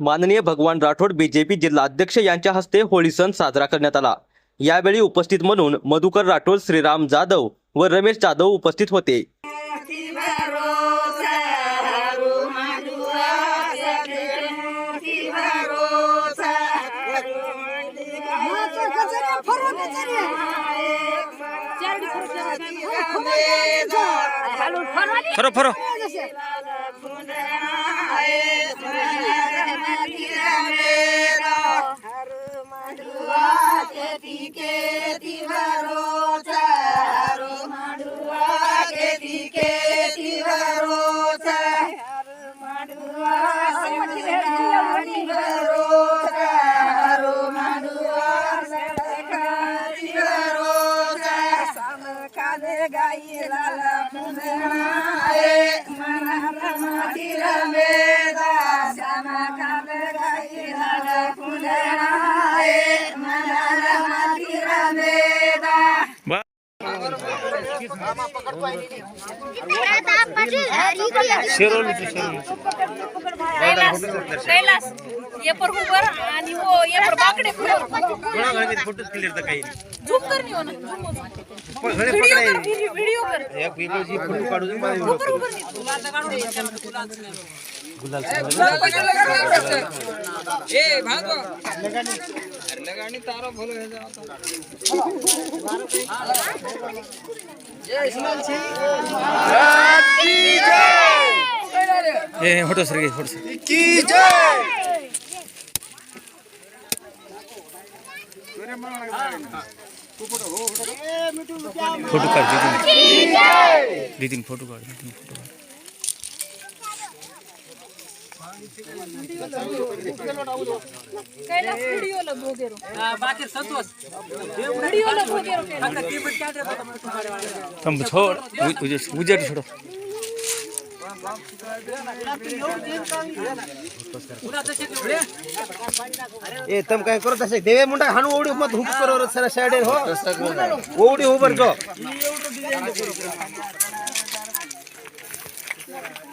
माननीय भगवान राठोड बीजेपी जिल्हा अध्यक्ष यांच्या हस्ते होळी सण साजरा करण्यात आला. यावेळी उपस्थित म्हणून मधुकर राठोड श्रीराम जाधव व रमेश जाधव उपस्थित होते. Furrow furrow. कैलास कैलास ये पर उबर आणि वो ये पर बाकडे फोटो क्लिअर तर काही झूम कर नाही हो ना व्हिडिओ कर व्हिडिओ व्हिडिओ कर एक व्हिडिओची फोटो काढून उबर उबर नाही. तुला आता काढून दे. ए फोटो सर घे फोटो सर फोटो काढ दीदी दीदी फोटो काढ दीदी फोटो કૈલાસ વિડિયો લગો દેરો બાકી સંતોષ વિડિયો લગો દેરો આખા ટીબટ ક્યાં દે તમે છોડ ઉજે ઉજે છોડો. એ તમે કઈ કરો તશે દેવે મુંડા હાનું ઓડી મત હુક કરો સર સાઈડે હો. ઓડી ઉપર જો.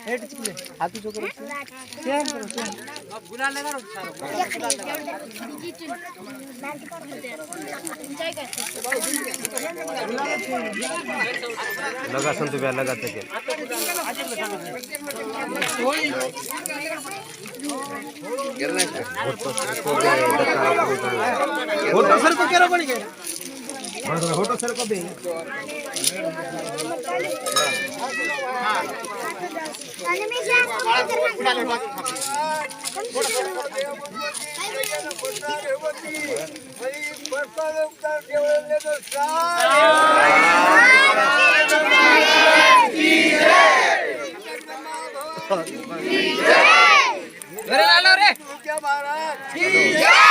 हो ओढी उबर जो लगा संतु ब्या लगा तके होटो सर को केरो बनी के होटो सर को बे लाल महाराज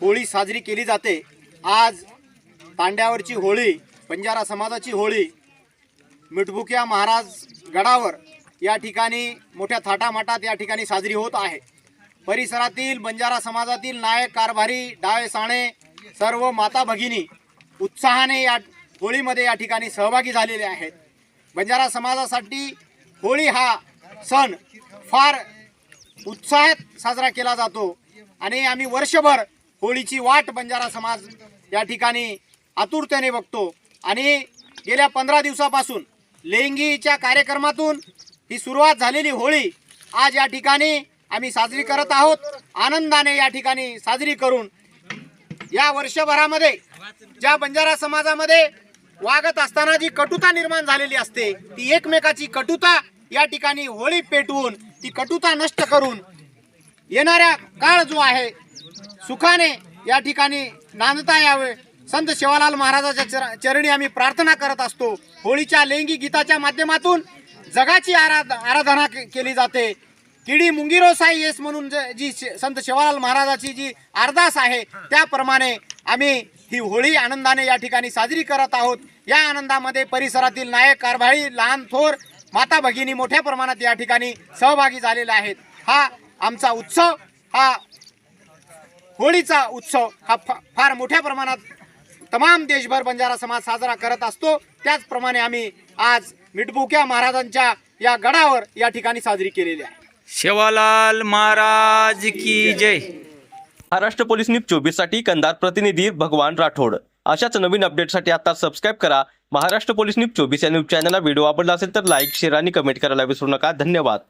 होळी साजरी केली जाते. आज तांड्यावरची होळी बंजारा समाजाची होळी मिठबुक्या महाराज गडावर या ठिकाणी मोठ्या थाटामाटात या ठिकाणी साजरी होत आहे. परिसरातील बंजारा समाजातील नायक कारभारी डावे साणे सर्व माता भगिनी उत्साहाने या होळीमध्ये या ठिकाणी सहभागी झालेले आहेत. बंजारा समाजासाठी होळी हा सण फार उत्साहात साजरा केला जातो. आणि आम्ही वर्षभर होळीची वाट बंजारा समाज या ठिकाणी आतुरतेने बघतो. आणि गेल्या पंधरा दिवसापासून लेंगीच्या कार्यक्रमातून ही सुरुवात झालेली होळी आज या ठिकाणी आम्ही साजरी करत आहोत. आनंदाने या ठिकाणी साजरी करून या वर्षभरामध्ये ज्या बंजारा समाजामध्ये वागत असताना जी कटुता निर्माण झालेली असते ती एकमेकाची कटुता या ठिकाणी होळी पेटवून ती कटुता नष्ट करून येणाऱ्या काळ जो आहे सुखाने या ठिकाणी नांदता यावे. संत शिवालाल महाराजाच्या चर- चरणी आम्ही प्रार्थना करत असतो. होळीच्या लेंगी गीताच्या माध्यमातून जगाची आराध आराधना केली जाते. किडी मुंगिरो साई येस म्हणून ज- जी संत शिवालाल महाराजाची जी अरदास आहे त्याप्रमाणे आम्ही ही होळी आनंदाने या ठिकाणी साजरी करत आहोत. या आनंदामध्ये परिसरातील नायक कारभाळी लहान थोर माता भगिनी मोठ्या प्रमाणात या ठिकाणी सहभागी झालेल्या आहेत. हा आमचा उत्सव हा होळीचा उत्सव हा फा- फार मोठ्या प्रमाणात तमाम देशभर बंजारा समाज साजरा करत असतो. त्याचप्रमाणे आम्ही आज मिठबुक्या महाराजांच्या या गडावर या ठिकाणी साजरी केलेली आहे. शेवालाल महाराज की जय. महाराष्ट्र पोलीस न्यूज चोवीससाठी कंधार प्रतिनिधी भगवान राठोड. अशाच नवीन अपडेटसाठी आता सबस्क्राईब करा. महाराष्ट्र पोलीस न्यूज चोवीस या न्यूज चॅनलला व्हिडिओ आवडला असेल तर लाईक शेअर आणि कमेंट करायला विसरू नका. धन्यवाद.